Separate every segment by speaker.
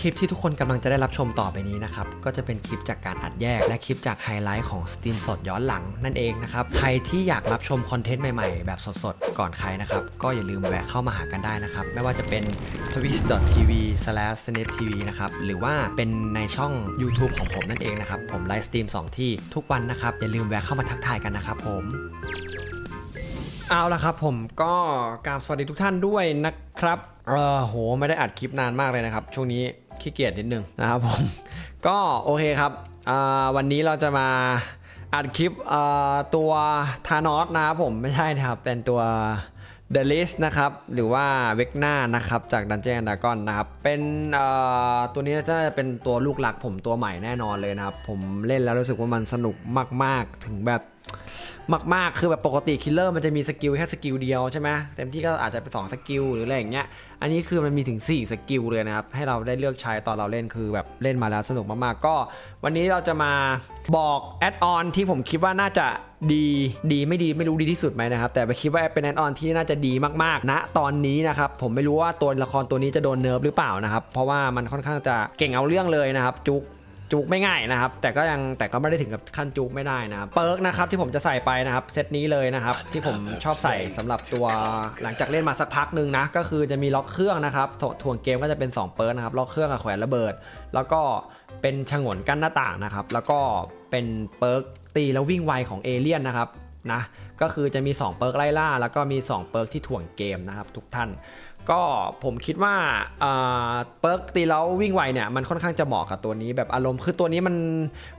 Speaker 1: คลิปที่ทุกคนกำลังจะได้รับชมต่อไปนี้นะครับ ก็จะเป็นคลิปจากการอัดแยก และคลิปจากไฮไลท์ของสตรีมสดย้อนหลังนั่นเองนะครับ ใครที่อยากรับชมคอนเทนต์ใหม่ๆ แบบสดๆ ก่อนใครนะครับ ก็อย่าลืมแวะเข้ามาหากันได้นะครับ ไม่ว่าจะเป็น twitch.tv/snetv นะครับ หรือว่าเป็นในช่อง YouTube ของผมนั่นเองนะครับ ผมไลฟ์สตรีม2ที่ทุกวันนะครับ อย่าลืมแวะเข้ามาทักทายกันนะครับผมเอาละครับผมก็กราบสวัสดีทุกท่านด้วยนะครับเออโหไม่ได้อัดคลิปนานมากเลยนะครับ ช่วงนี้ ขี้เกียจนิดนึงนะครับผม ก็โอเคครับวันนี้เราจะมาอัดคลิปตัวธานอสนะครับผมไม่ใช่นะครับ เป็นตัว The List นะครับ หรือว่าเวกนานะครับ จาก Dungeon Dragon นะครับ เป็นตัวนี้น่าจะเป็นตัวลูกหลักผมตัวใหม่แน่นอนเลยนะครับ ผมเล่นแล้วรู้สึกว่ามันสนุกมาก ๆ ถึงแบบ มากๆ คือแบบปกติคิลเลอร์มันจะมีสกิลแค่สกิลเดียวใช่ไหมเต็มที่ก็อาจจะเป็นสองสกิลหรืออะไรอย่างเงี้ย อันนี้คือมันมีถึง 4 สกิลเลยนะครับ ให้เราได้เลือกใช้ตอนเราเล่นคือแบบเล่นมาแล้วสนุกมากๆ ก็ วันนี้เราจะมาบอกแอดออนที่ผมคิดว่าน่าจะดีดีไม่ดีไม่รู้ดีที่สุดไหมนะครับ แต่ไปคิดว่าเป็นแอดออนที่น่าจะดีมากๆณตอนนี้นะครับ ผมไม่รู้ว่าตัวละครตัวนี้จะโดนเนิร์ฟหรือเปล่านะครับ เพราะว่ามันค่อนข้างจะเก่งเอาเรื่องเลยนะครับจุก จุกไม่ง่ายนะครับ แต่ก็ยังแต่ก็ไม่ได้ถึงกับขั้นจุกไม่ได้นะครับเปิร์กนะครับที่ผมจะใส่ไปนะครับเซตนี้เลยนะครับที่ผมชอบใส่สำหรับตัวหลังจากเล่นมาสักพักหนึ่งนะก็คือจะมีล็อกเครื่องนะครับส่วนถ่วงเกมก็จะเป็น 2 เปิร์กนะครับล็อกเครื่องกับแขวนระเบิด แล้วก็เป็นฉงนกั้นหน้าต่างนะครับแล้วก็เป็นเปิร์กตีแล้ววิ่งไวของเอเลี่ยนนะครับ นะก็คือจะมี 2 เปิร์กไล่ล่า แล้วก็มี 2 เปิร์กที่ถ่วงเกมนะครับทุกท่าน ก็ผมคิดว่าเปิร์กตีแล้ววิ่งไวเนี่ยมันค่อนข้างจะเหมาะกับตัวนี้ แบบอารมณ์คือตัวนี้มัน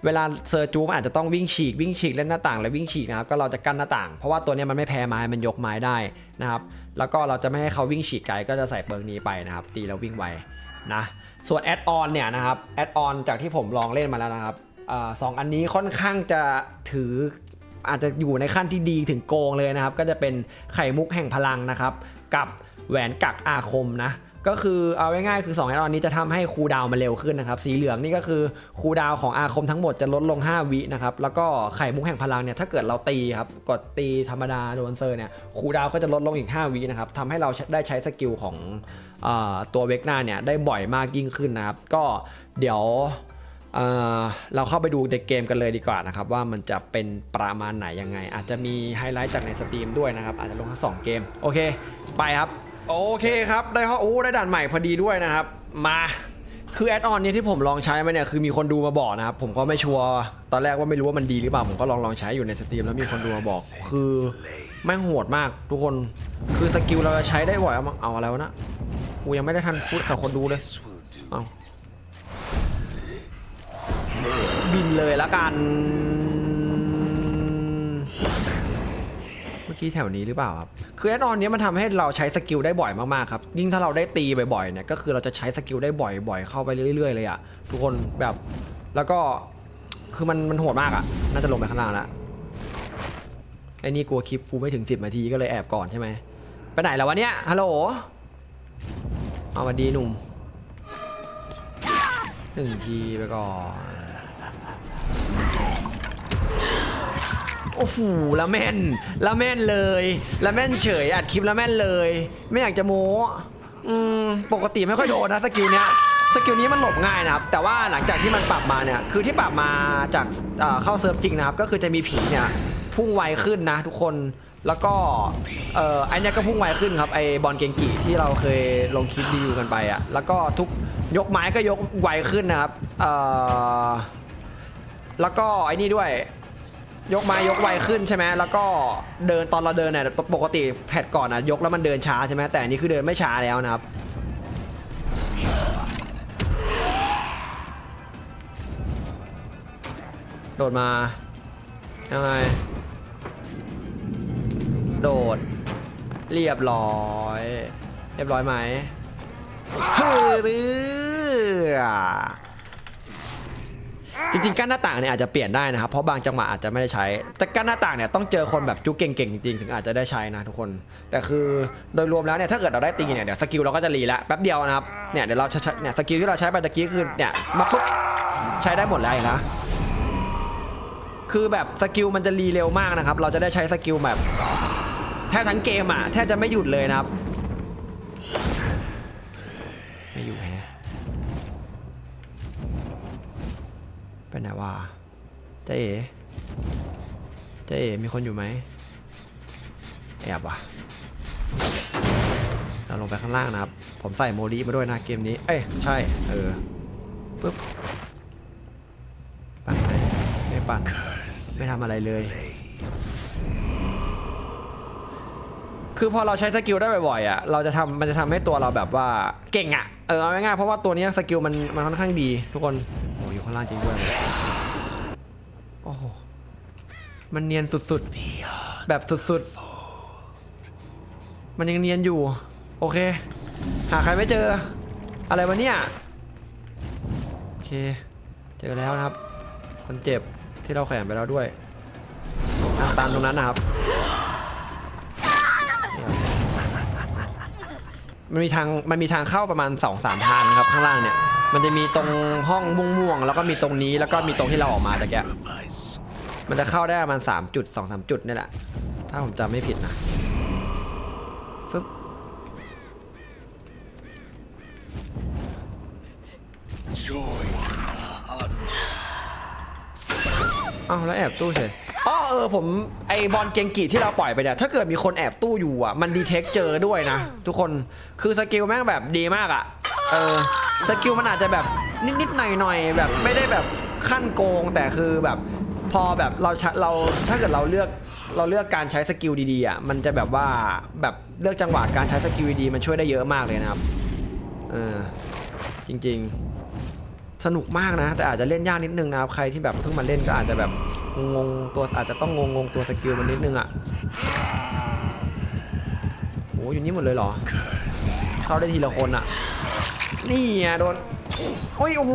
Speaker 1: เวลาเซอร์จูมันอาจจะต้องวิ่งฉีกวิ่งฉีกเล่นหน้าต่างและวิ่งฉีกนะครับก็เราจะกั้นหน้าต่าง เพราะว่าตัวนี้มันไม่แพ้ไม้มันยกไม้ได้นะครับแล้วก็เราจะไม่ให้เขาวิ่งฉีกไกลก็จะใส่เปิร์กนี้ไปนะครับตีแล้ววิ่งไวนะส่วนแอดออนเนี่ยนะครับแอดออนจากที่ผมลองเล่นมาแล้วนะครับสองอันนี้ค่อนข้างจะถือ อาจจะอยู่ในขั้นที่ดีถึงโกงเลยนะครับ ก็จะเป็นไข่มุกแห่งพลังนะครับ กับแหวนกักอาคมนะก็คือเอาง่ายๆคือ2แอดออนนี้จะทำให้คูดาวมันเร็วขึ้นนะครับ สีเหลืองนี่ก็คือคูดาวของอาคมทั้งหมดจะลดลง 5 วินะครับ แล้วก็ไข่มุกแห่งพลังเนี่ยถ้าเกิดเราตีครับกดตีธรรมดาโดนเซอร์เนี่ยคูดาวก็จะลดลงอีก 5 วินะครับทำให้เราได้ใช้สกิลของอตัวเวกนาเนี่ยได้บ่อยมากยิ่งขึ้นนะครับ ก็เดี๋ยว เอ่อเราเข้าไปดูในเกมกันเลยดีกว่านะครับว่ามันจะเป็นประมาณไหนยังไง อาจจะมีไฮไลท์จากในสตรีมด้วยนะครับอาจจะลงทั้งสองเกมโอเค ไปครับโอเคครับได้ข้อโอ้ได้ด่านใหม่พอดีด้วยนะครับมาคือแอดออนนี้ที่ผมลองใช้มาเนี่ยคือมีคนดูมาบอกนะครับผมก็ไม่ชัวร์ตอนแรกว่าไม่รู้ว่ามันดีหรือเปล่าผมก็ลองลองใช้อยู่ในสตรีมแล้วมีคนดูมาบอก คือแม่งโหดมากทุกคนคือสกิลเราจะใช้ได้บ่อยเอามาเอาอะไรวะนะกูยังไม่ได้ทันพูดกับคนดูเลยเอา บินเลยละกัน เมื่อกี้แถวนี้หรือเปล่าครับ คือแอดออนนี้มันทำให้เราใช้สกิลได้บ่อยมากๆครับ ยิ่งถ้าเราได้ตีบ่อยๆเนี่ยก็คือเราจะใช้สกิลได้บ่อยๆเข้าไปเรื่อยๆเลยอะทุกคนแบบ แล้วก็คือมันมันโหดมากอะน่าจะลงไปข้างล่างแล้วไอ้นี่กลัวคลิปฟูไม่ถึง10นาทีก็เลยแอบก่อนใช่ไหมไปไหนแล้ววะเนี่ยฮัลโหลเอามาดีหนุ่มหนึ่งทีไปก่อน โอ้โหละแม่นละแม่นเลยละแม่นเฉยอัดคลิปละแม่นเลย ไม่อยากจะโม้อืมปกติไม่ค่อยโดนนะสกิลเนี้ยสกิลนี้มันหลบง่ายนะครับ แต่ว่าหลังจากที่มันปรับมาเนี่ย คือที่ปรับมาจากเข้าเซิร์ฟจริงนะครับ ก็คือจะมีผีเนี่ยพุ่งไวขึ้นนะทุกคน แล้วก็เอ่อไอเนี้ยก็พุ่งไวขึ้นครับไอบอลเกงกีที่เราเคยลงคลิปรีวิวกันไปอะแล้วก็ทุกยกไม้ก็ยกไวขึ้นนะครับเอ่อแล้วก็ไอ้นี่ด้วย ยกม้ยกไวขึ้นใช่ไหมแล้วก็เดินตอนเราเดินเนี่ยปกติแพทก่อนนะยกแล้วมันเดินช้าใช่ไหมแต่อันนี้คือเดินไม่ช้าแล้วนะครับโดดมายังไงโดด เรียบร้อย เรียบร้อยไหมเฮ้ยเรือ จริงๆกั้นหน้าต่างเนี่ยอาจจะเปลี่ยนได้นะครับ เพราะบางจังหวะอาจจะไม่ได้ใช้ แต่กั้นหน้าต่างเนี่ยต้องเจอคนแบบจุกเก่งๆจริงๆถึงอาจจะได้ใช้นะทุกคน แต่คือโดยรวมแล้วเนี่ยถ้าเกิดเราได้ตีเนี่ยเดี๋ยวสกิลเราก็จะรีแล้วแป๊บเดียวนะครับเนี่ยเดี๋ยวเราใช้เนี่ยสกิลที่เราใช้ไปตะกี้คือเนี่ยมาปุ๊บใช้ได้หมดเลยนะคือแบบสกิลมันจะรีเร็วมากนะครับ เราจะได้ใช้สกิลแบบแทบทั้งเกมอะแทบจะไม่หยุดเลยนะครับ ไม่อยู่แฮะ ไหนวะเจ๊เอ๋เจ๊เอ๋มีคนอยู่ไหมแอบว่ะเราลงไปข้างล่างนะครับ ผมใส่โมดีมาด้วยนะเกมนี้ เอ้ยใช่ เออปึ๊บ ปั่นไหมไม่ปั่น ไม่ทำอะไรเลย คือพอเราใช้สกิลได้บ่อยๆอะ เราจะทำมันจะทำให้ตัวเราแบบว่าเก่งอะ เออเอาง่ายๆเพราะว่าตัวนี้สกิลมันมันค่อนข้างดีทุกคน ข้างล่างจริงด้วยโอ้โห มันเนียนสุดๆ แบบสุดๆ มันยังเนียนอยู่ โอเค หาใครไม่เจอ อะไรวะเนี่ย โอเค เจอแล้วนะครับ คนเจ็บที่เราแขวนไปแล้วด้วยทางตันตรงนั้นนะครับ มันมีทาง มันมีทางเข้าประมาณ2อสามทางนะครับข้างล่างเนี่ย มันจะมีตรงห้องม่วงๆแล้วก็มีตรงนี้แล้วก็มีตรงที่เราออกมาตะแกมันจะเข้าได้ประมาณสามจุดสองสามจุดนี่แหละ ถ้าผมจำไม่ผิดนะฟึบอ้าวแล้วแอบตู้เฉยอ๋อเออผมไอบอลเกงกีที่เราปล่อยไปเนี่ยถ้าเกิดมีคนแอบตู้อยู่อะมันดีเทคเจอด้วยนะ ทุกคนคือสกิลแม่งแบบดีมากอะ เออสกิลมันอาจจะแบบนิดๆหน่อยๆแบบไม่ได้แบบขั้นโกงแต่คือแบบพอแบบเราเราถ้าเกิดเราเลือกเราเลือกการใช้สกิลดีๆอะมันจะแบบว่าแบบเลือกจังหวะการใช้สกิลดีๆมันช่วยได้เยอะมากเลยนะครับเออจริงๆ สนุกมากนะ แต่อาจจะเล่นยากนิดนึงนะครับใครที่แบบเพิ่งมาเล่นก็อาจจะแบบงงตัวอาจจะต้องงงๆตัวสกิลมันนิดนึงอะโอ้อยู่นี่หมดเลยเหรอเข้าได้ทีละคนอะ นี่อะโดนโอ้ยโอ้โห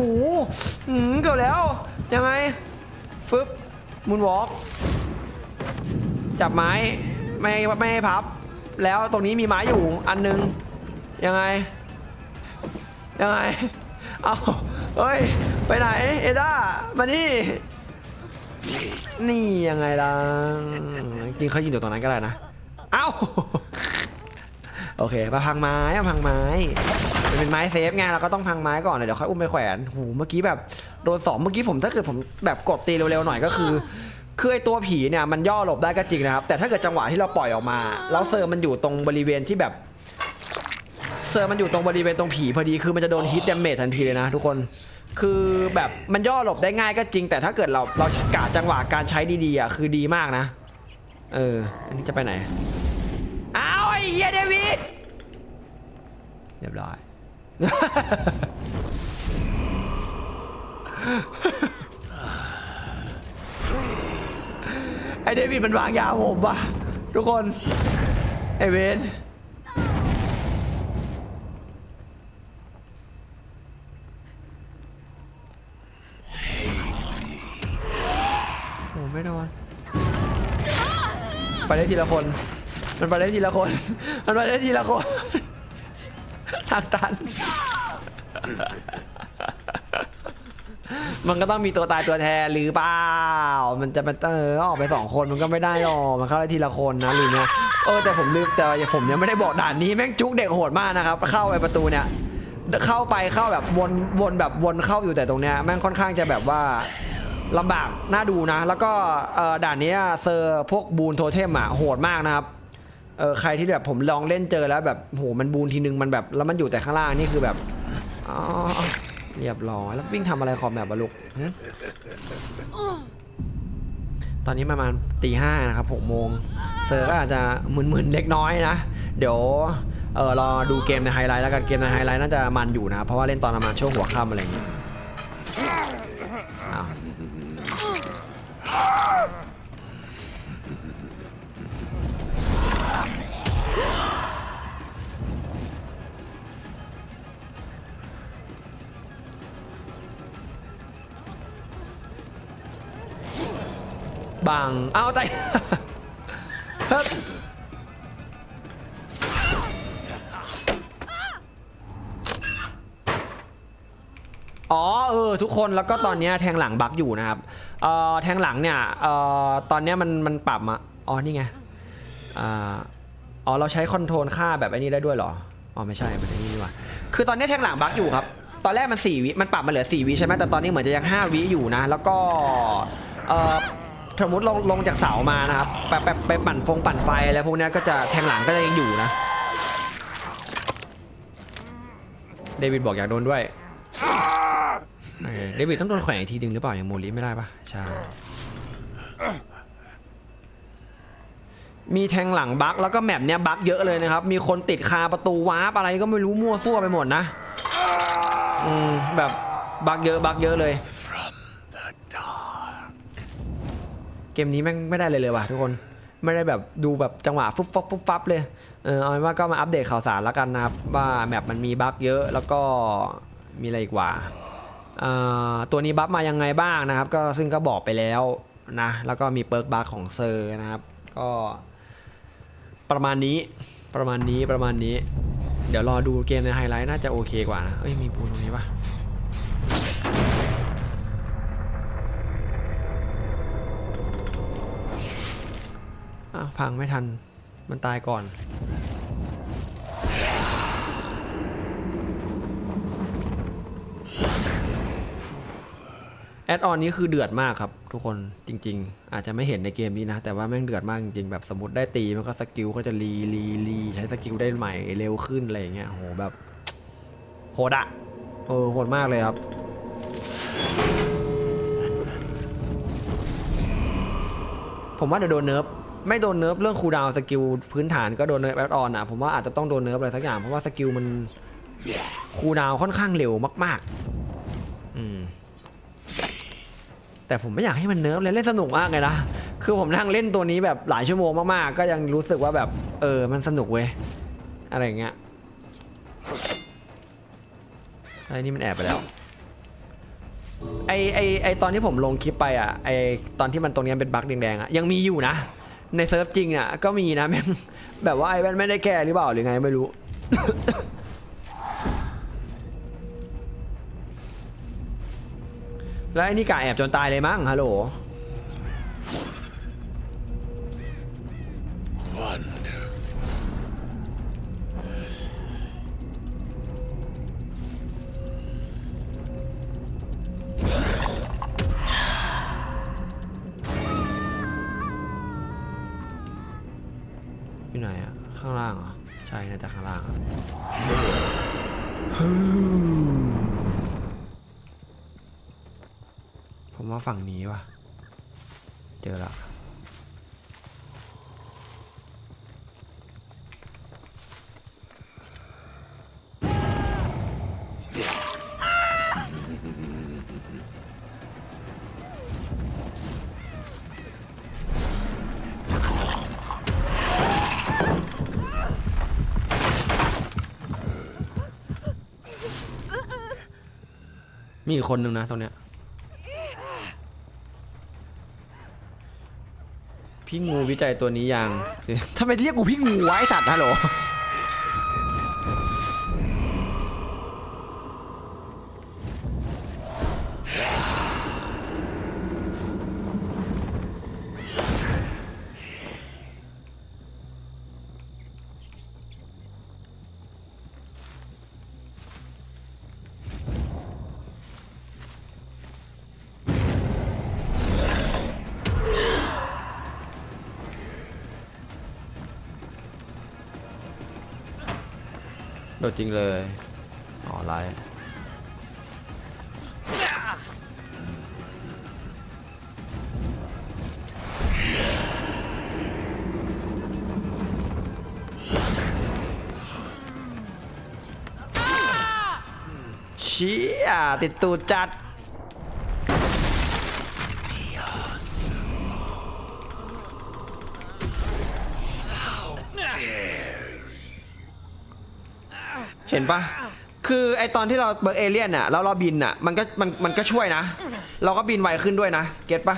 Speaker 1: เกือบแล้ว ยังไง ฟึบมุนวอล์กจับไม้ไม่ให้ไม่ให้พับ แล้วตรงนี้มีไม้อยู่อันนึง ยังไง ยังไง เอาเฮ้ย ไปไหน เอด้า มานี่ นี่ยังไงล่ะ จริงเขายิงอยู่ตรงนั้นก็ได้นะ เอ้า โอเคมาพังไม้มาพังไม้มันเป็นไม้เซฟไงเราก็ต้องพังไม้ก่อนเลยเดี๋ยวค่อยอุ้มไปแขวนหูเมื่อกี้แบบโดนสองเมื่อกี้ผมถ้าเกิดผมแบบกดตีเร็วๆหน่อยก็คือคือไอตัวผีเนี่ยมันย่อหลบได้ก็จริงนะครับ แต่ถ้าเกิดจังหวะที่เราปล่อยออกมา แล้วเซอร์มันอยู่ตรงบริเวณที่แบบเซอร์มันอยู่ตรงบริเวณตรงผีพอดีคือมันจะโดนฮิตเดเมจทันทีเลยนะทุกคนคือแบบมันย่อหลบได้ง่ายก็จริง แต่ถ้าเกิดเราเรากะจังหวะการใช้ดีๆอะคือดีมากนะ เอออันนี้จะไปไหน ไอ้เยเดวิดเรียบร้อย ไอเดวิดมันวางยาผมปะทุกคน ไอเวนโอ้ไม่โดนไปได้ทีละคน มันไปได้ทีละคน มันไปได้ทีละคน ทางตัน มันก็ต้องมีตัวตายตัวแทนหรือเปล่า มันจะมันเออออกไปสองคนมันก็ไม่ได้หรอกมันเข้าได้ทีละคนนะลืมเนี่ยเออแต่ผมลืมแต่ผมยังไม่ได้บอกด่านนี้แม่งจุกเด็กโหดมากนะครับ เข้าไปประตูเนี่ย เข้าไปเข้าแบบวนวนแบบวนเข้าอยู่แต่ตรงเนี้ยแม่งค่อนข้างจะแบบว่าลำบากน่าดูนะ แล้วก็ด่านนี้เซอร์พวกบูนโทเทมอะโหดมากนะครับ เออใครที่แบบผมลองเล่นเจอแล้วแบบโหมันบูนทีนึงมันแบบแล้วมันอยู่แต่ข้างล่างนี่คือแบบอ๋อเรียบร้อยแล้ววิ่งทำอะไรขอบแบบบลุกหึตอนนี้ประมาณตีห้านะครับหกโมงเซอร์ก็อาจจะมึนๆเล็กน้อยนะ เดี๋ยวเออรอดูเกมในไฮไลท์แล้วกันเกมในไฮไลท์น่าจะมันอยู่นะเพราะว่าเล่นตอนประมาณช่วงหัวค่ำอะไรอย่างงี้ อ้าวบังเอาใจฮึบอ๋อเออทุกคนแล้วก็ตอนเนี้ยแทงหลังบักอยู่นะครับเอ่อแทงหลังเนี่ยเอ่อตอนเนี้ยมันมันปรับมาอ๋อนี่ไงอ่าอ๋อเราใช้คอนโทรลค่าแบบไอ้นี้ได้ด้วยเหรออ๋อไม่ใช่มันไอ้นี่ดีกว่าคือตอนเนี้ยแทงหลังบักอยู่ครับ ตอนแรกมัน4วิมันปรับมาเหลือ4วิใช่ไหมแต่ตอนนี้เหมือนจะยัง 5วิอยู่นะ แล้วก็เอ่อ สมมติลงลงจากเสามานะครับแบบแบบไปปั่นฟงปั่นไฟอะไรพวกนี้ก็จะแทงหลังก็จะยังอยู่นะ เดวิดบอกอยากโดนด้วย เดวิดต้องโดนแขวนอีกทีดึงหรือเปล่าอย่างโมลิไม่ได้ปะใช่มีแทงหลังบั๊กแล้วก็แมปเนี้ยบั๊กเยอะเลยนะครับ มีคนติดคาประตูวาร์ปอะไรก็ไม่รู้มั่วซั่วไปหมดนะ อืมแบบบั๊กเยอะบั๊กเยอะเลย เกมนี้แม่งไม่ได้เลยเลยว่ะทุกคนไม่ได้แบบดูแบบจังหวะฟุบฟับฟุบฟับเลยเออเอาเป็นว่าก็มาอัปเดตข่าวสารแล้วกันนะครับว่าแมปมันมีบั๊กเยอะแล้วก็มีอะไรอีกว่าตัวนี้บัฟมายังไงบ้างนะครับ ก็ซึ่งก็บอกไปแล้วนะแล้วก็มีเปิร์กบัคของเซอร์นะครับก็ประมาณนี้ประมาณนี้ประมาณนี้ เดี๋ยวรอดูเกมในไฮไลท์น่าจะโอเคกว่านะเอ้ยมีปูนตรงนี้ปะ อ้าวพังไม่ทัน มันตายก่อน แอดออนนี้คือเดือดมากครับ ทุกคนจริง ๆ อาจจะไม่เห็นในเกมนี้นะ แต่ว่าแม่งเดือดมากจริงๆ แบบสมมติได้ตีมันก็สกิลก็จะรีรีรีใช้สกิลได้ใหม่เร็วขึ้นอะไรอย่างเงี้ยโหแบบโหดอะเออโหดมากเลยครับผมว่าเดี๋ยวโดนเนิร์ฟ ไม่โดนเนิร์ฟเรื่องคูลดาวน์สกิลพื้นฐานก็โดนเนิร์ฟแอดออนอะผมว่าอาจจะต้องโดนเนิร์ฟอะไรสักอย่างเพราะว่าสกิลมันคูลดาวน์ค่อนข้างเร็วมาก ๆ อืมแต่ผมไม่อยากให้มันเนิร์ฟเลยเล่นสนุกมากเลยนะคือผมนั่งเล่นตัวนี้แบบหลายชั่วโมงมากๆก็ยังรู้สึกว่าแบบ เออมันสนุกเว้ยอะไรเงี้ยไอ้นี่มันแอบไปแล้วไอไอไอตอนที่ผมลงคลิปไปอะไอตอนที่มันตรงนี้เป็นบั๊กแดงๆอะยังมีอยู่นะ ในเซิร์ฟจริงอะก็มีนะแม่งแบบว่าไอ้แว่นไม่ได้แก้หรือเปล่าหรือไงไม่รู้ แล้วไอ้นี่กะแอบจนตายเลยมั้งฮัลโหล ใช่น่าจะข้างล่างอะฮึ่มผมว่าฝั่งนี้ว่ะ เจอละ มีอีกคนนึงนะตรงเนี้ย พี่งูวิจัยตัวนี้ยัง ทำไมเรียกกูพี่งูไวะไอสัตว์ฮัลโหล โดดจริงเลย อ๋อไลน์เชี่ยติดตูดจัดเห็นปะคือไอตอนที่เราเบิร์กเอเลี่ยนอะแล้วเราบินอะมันก็มันมันก็ช่วยนะ เราก็บินไวขึ้นด้วยนะ เก็ตปะ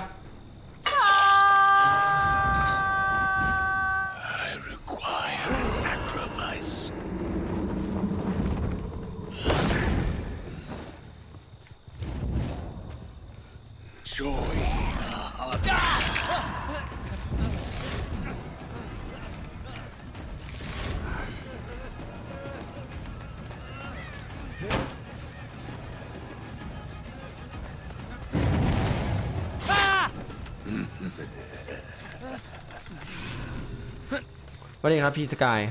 Speaker 1: ครับพี่สกาย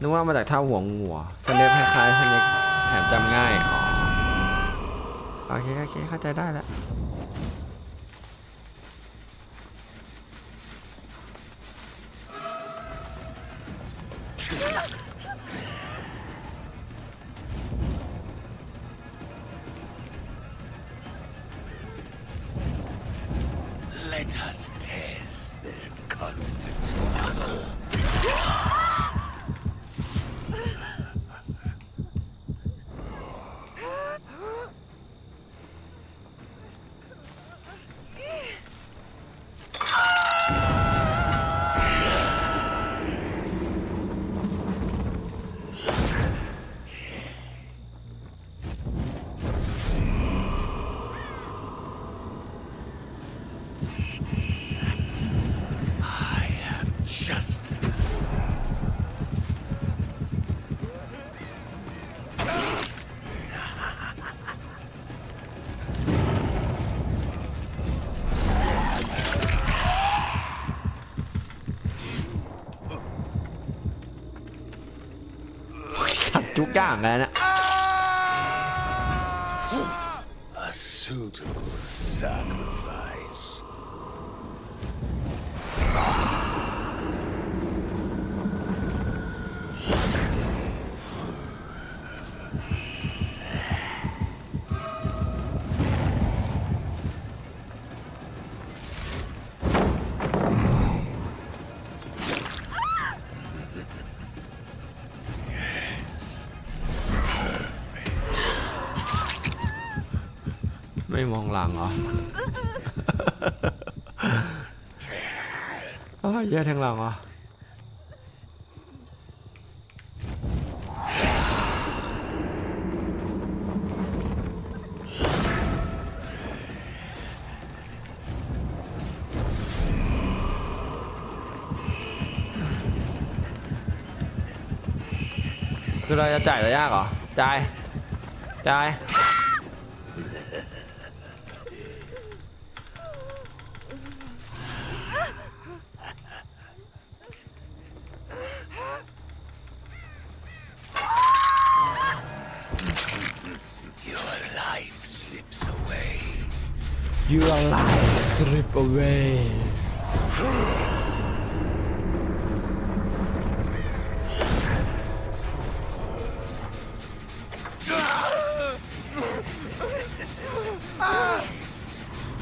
Speaker 1: นึกว่ามาจากท่าหัวงูเหรอสเนปคล้ายๆสเนปแถมจำง่าย โอเคโอเคเข้าใจได้แล้ว อย่างแล้วนะ
Speaker 2: a suitable sacrifice.
Speaker 1: ไม่มองหลังเหรอ อ้าวแย่ทางหลังเหรอ คือเราจะจ่ายระยะเหรอ จ่าย จ่าย
Speaker 2: slips away.
Speaker 1: Your life slip away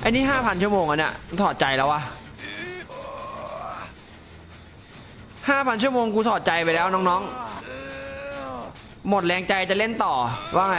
Speaker 1: ไอ้นี่ห้าพันชั่วโมงอะเนี่ยมันถอดใจแล้ววะห้าพันชั่วโมงกูถอดใจไปแล้วน้องๆ หมดแรงใจจะเล่นต่อว่าไง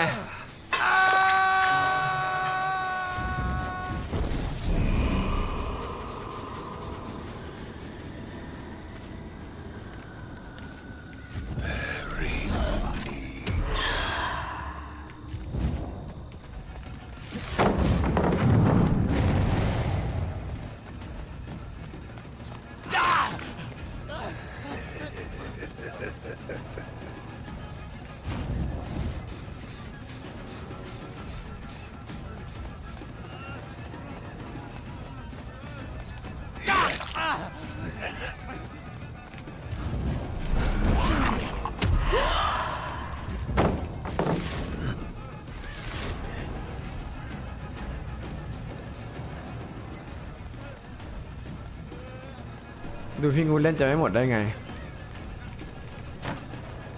Speaker 1: ดูพี่งูเล่นจะไม่หมดได้ไง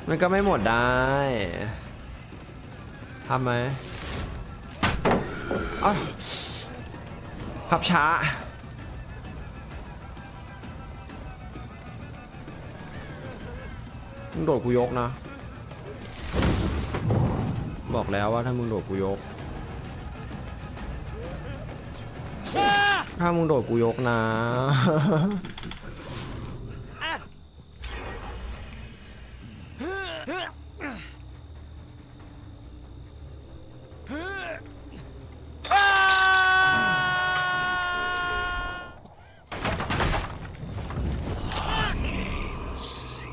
Speaker 1: มันก็ไม่หมดได้ทำไหมอ้าวพับช้า มึงโดดกูยกนะ บอกแล้วว่าถ้ามึงโดดกูยก ถ้ามึงโดดกูยกนะ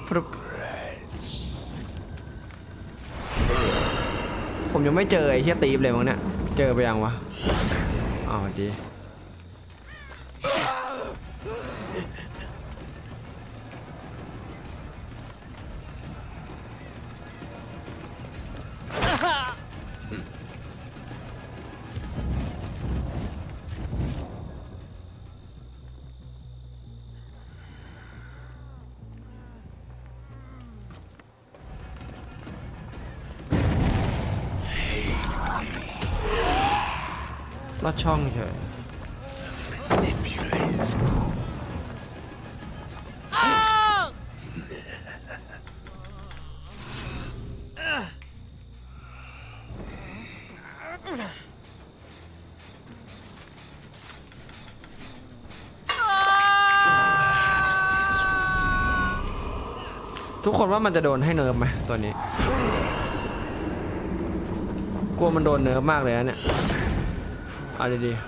Speaker 1: ฟรุบผมยังไม่เจอไอ้เฮียตีฟเลยมั้งเนี่ย เจอไปยังวะอ๋อดี ลอดช่องเฉยทุกคนว่ามันจะโดนให้เนิร์ฟไหมตัวนี้ กลัวมันโดนเนิร์ฟมากเลยนะเนี่ย เอ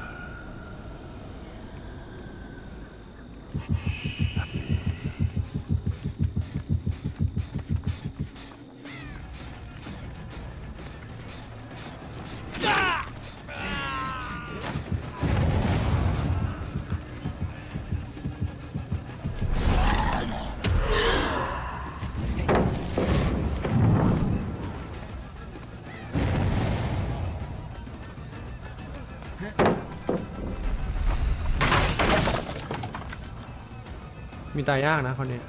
Speaker 1: มีตายยากนะคนนี้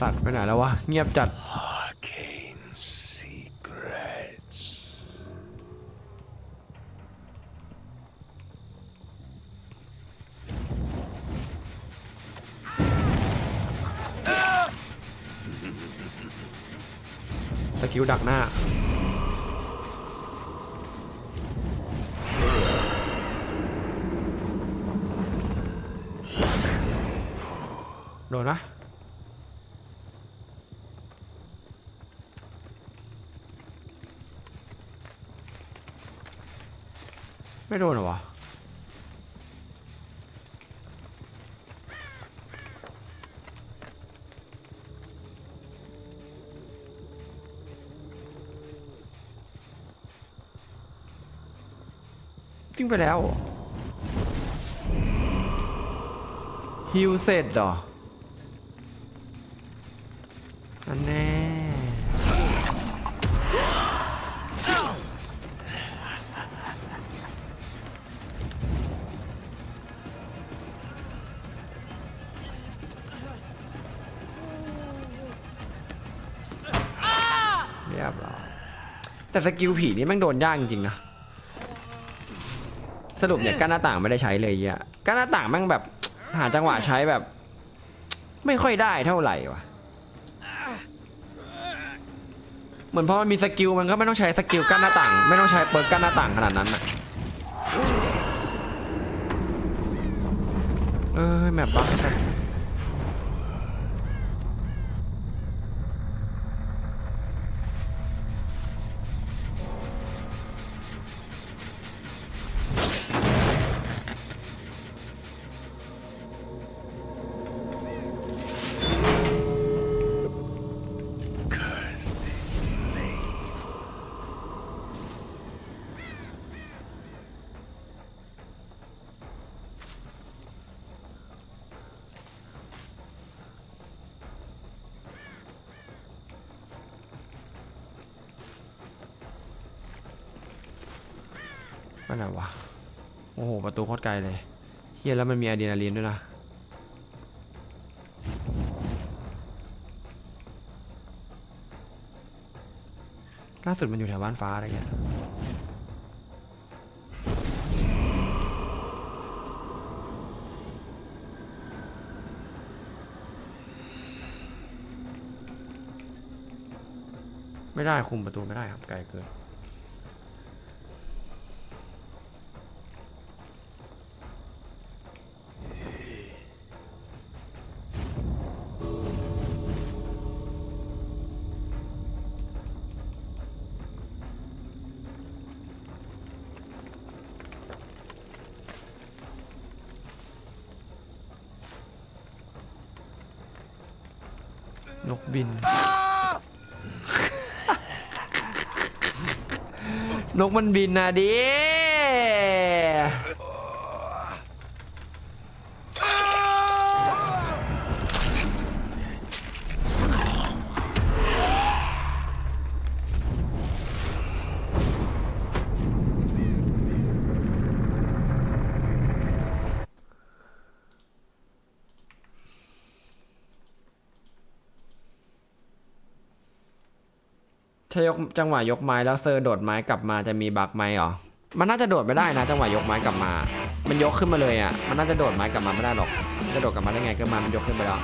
Speaker 1: สัตว์ไปไหนแล้ววะ เงียบจัด
Speaker 2: Arcane secrets.
Speaker 1: สกิลดักหน้า โดนนะ ไม่โดนเหรอวะวิ่งไปแล้วฮิวเสร็จเหรอ แต่สกิลผีนี่แม่งโดนยากจริงๆนะสรุปเนี่ยกั้นหน้าต่างไม่ได้ใช้เลยอะกั้นหน้าต่างแม่งแบบหาจังหวะใช้แบบ ไม่ค่อยได้เท่าไหร่วะเหมือนพอมันมีสกิลมันก็ไม่ต้องใช้สกิลกั้นหน้าต่าง ไม่ต้องใช้เปิร์กกั้นหน้าต่างขนาดนั้นอะเออแมปบัก ไปไหนวะ โอ้โห ประตูโคตรไกลเลยเฮียแล้วมันมีอะดรีนาลีนด้วยนะ ล่าสุดมันอยู่แถวบ้านฟ้าอะไรเงี้ยไม่ได้คุมประตูไม่ได้ครับไกลเกิน บินนะดิ ถ้ายกจังหวะยกไม้แล้วเซอร์โดดไม้กลับมาจะมีบักไหมเหรอ มันน่าจะโดดไม่ได้นะ จังหวะยกไม้กลับมา มันยกขึ้นมาเลยอะ มันน่าจะโดดไม้กลับมาไม่ได้หรอก จะโดดกลับมาได้ไงก็มา มันยกขึ้นไปแล้ว